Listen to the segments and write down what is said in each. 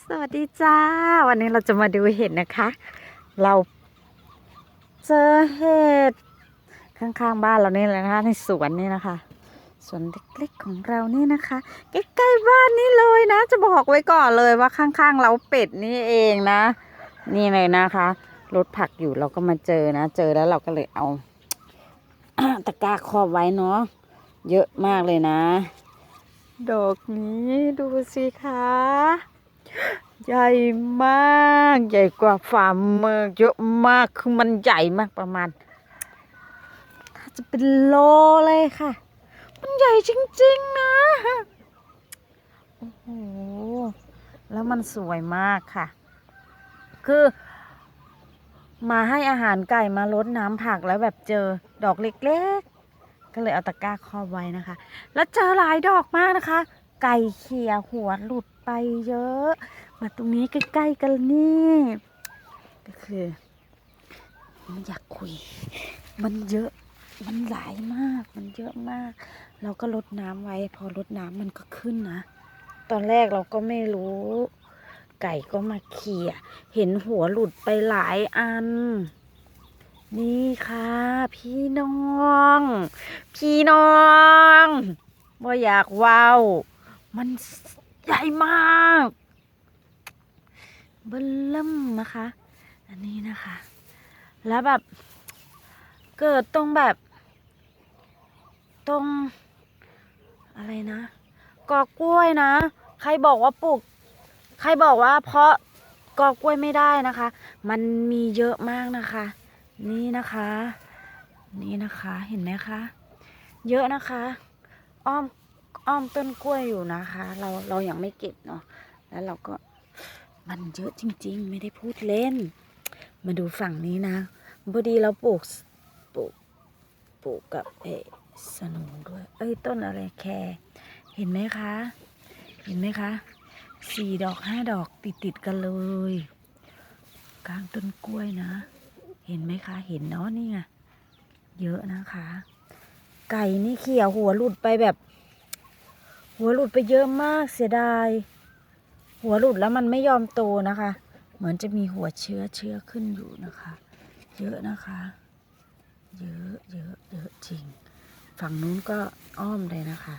สวัสดีจ้า วันนี้เราจะมาดูเห็ดนะคะ เราเจอเห็ดข้างๆบ้านเรานี่แหละนะคะ ในสวนนี่นะคะสวนเล็กๆของเรานี่นะคะใกล้ๆบ้านนี่เลยนะ จะบอกไว้ก่อนเลยว่าข้างๆเราเป็ดนี่เองนะ นี่เลยนะคะรถผักอยู่เราก็มาเจอนะ เจอแล้วเราก็เลยเอาตะกร้าครอบไว้เนาะเยอะมากเลยนะ ดอกนี้ดูสิคะ ใหญ่มากใหญ่กว่าฝ่ามือเยอะมากคือมันใหญ่มากประมาณถ้าจะเป็นโลเลยค่ะ มันใหญ่จริงๆนะโอ้โหแล้วมันสวยมากค่ะ คือมาให้อาหารไก่มาลดน้ำผักแล้วแบบเจอดอกเล็กๆ ก็เลยเอาตะกร้าครอบไว้นะคะ แล้วเจอหลายดอกมากนะคะ ไก่เขี่ยหัวหลุด ไปเยอะ มาตรงนี้ใกล้ๆกันนี่ก็คือมันอยากคุย มันเยอะ มันหลายมาก มันเยอะมาก เราก็ลดน้ำไว้ พอลดน้ำมันก็ขึ้นนะ ตอนแรกเราก็ไม่รู้ ไก่ก็มาเขี่ยเห็นหัวหลุดไปหลายอัน นี่ค่ะ พี่น้อง พี่น้องว่าอยากว้าว มัน ใหญ่มากเบิ่มเริ่มนะคะ อันนี้นะคะ แล้วแบบ เกิดตรงแบบ ตรง อะไรนะ กอกล้วยนะ ใครบอกว่าปลูก ใครบอกว่าเพาะกอกล้วยไม่ได้นะคะ มันมีเยอะมากนะคะ นี่นะคะ นี่นะคะ เห็นไหมคะ เยอะนะคะ อ้อม อ้อมต้นกล้วยอยู่นะคะ เราเรายัางไม่เก็บเนาะแล้วเราก็มันเยอะจริง ๆ ไม่ได้พูดเล่น มาดูฝั่งนี้นะพอดีเราปลูกปลูกปลูกกับเอสนุด้วย เอ้ยต้นอะไรแคร์เห็นไหมคะ เห็นไหมคะสี่ดอกห้าดอกติดติดๆกันเลยกลางต้นกล้วยนะ เห็นไหมคะ เห็นเนาะนี่ไงเยอะนะคะ ไก่นี่เขี่ยหัวหลุดไปแบบ หัวหลุดไปเยอะมากเสียดาย หัวหลุดแล้วมันไม่ยอมโตนะคะ เหมือนจะมีหัวเชื้อเชื้อขึ้นอยู่นะคะ เยอะนะคะ เยอะเยอะเยอะจริง ฝั่งนู้นก็อ้อมเลยนะคะ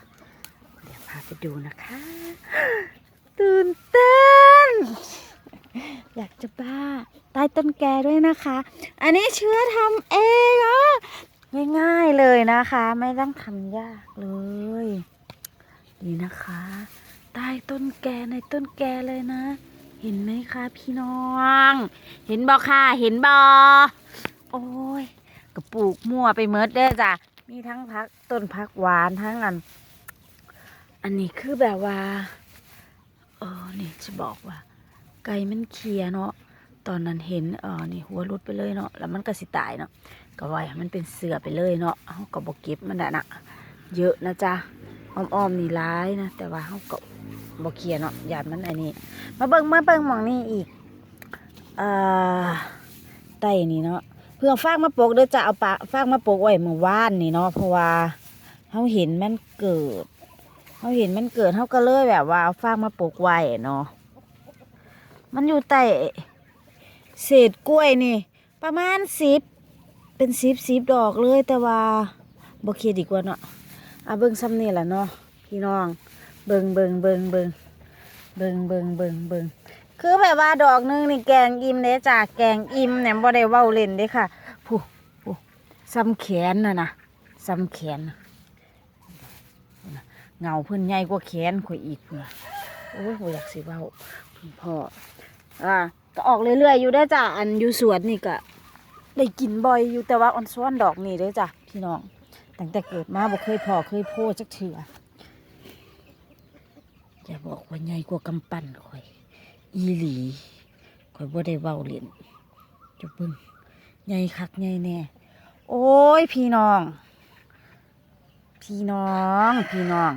เดี๋ยวพาไปดูนะคะ ตื่นเต้น อยากจะบ้าใต้ต้นแกด้วยนะคะ อันนี้เชื้อทำเองอะง่ายๆเลยนะคะ ไม่ต้องทำยากเลย นี่นะคะ ใต้ต้นแกในต้นแกเลยนะ เห็นไหมคะพี่น้อง เห็นบอค่ะ เห็นบอโอ้ยกระปลูกมั่วไปเมิดเด้อจ้ะมีทั้งพักต้นพักหวานทั้งอัน อันนี้คือแบบว่าเออนี่จะบอกว่า ไก่มันเคลียเนาะตอนนั้นเห็นเออนี่หัวรุดไปเลยเนาะแล้วมันก็สิตายเนาะก็ไว้มันเป็นเสือไปเลยเนาะเขาก็บอกเก็บมันน่ะนะเยอะนะจ๊ะ อ้อมๆนี่ร้ายนะแต่ว่าเขาก็บเคียร์เนาะหยานมันอันนี้ มาเบิ่งมาเบิ่งมองนี่อีกเอ่อไต่นี่เนาะเพื่อฟากมาปกเด้อจะเอาปะฟากมาปกไว้เมื่อวานนี่เนาะเพราะว่าเขาเห็นมันเกิดเขาเห็นมันเกิดเขาก็เลยแบบว่าเอาฟากมาปกไว้เนาะมันอยู่ใต้เศษกล้วยนี่ ประมาณสิบเป็นสิบสิบดอกเลยแต่ว่าบเคียร์ดีกว่าเนาะ อะเบิ่งซ้ำนี่แหละเนาะพี่น้อง เบิ่งเบิ่งเบิ่งเบิ่งเบิ่งเบิ่งเบิ่งเบิ่งคือแบบว่าดอกหนึงนี่แกงอิ่มเด้จ้ะแกงอิ่มเนี่ยบ่ได้เว้าเล่นเด้ค่ะผู้ผู้ซ้ำแขนน่ะนะซ้ำแขนเงาเพิ่นใหญ่กว่าแขนข่อยอีกพุ่นน่ะโอ้ยบ่อยากสิเว้าพ่ออ่าก็ออกเรื่อยๆอยู่ได้จ้ะอันอยู่สวนนี่ก็ได้กินบ่อยอยู่แต่ว่าออนซ้อนดอกนี่เด้จ้ะพี่น้อง ตั้งแต่เกิดมาบ่เคยพอเคยโพจักเถื่ออย่าบอกว่าใหญ่กว่ากำปั้นข่อย อีหลีข่อยบ่ได้เว้าเล่นจะเบิ่งใหญ่คักใหญ่แน่โอ้ยพี่น้อง พี่น้อง พี่น้อง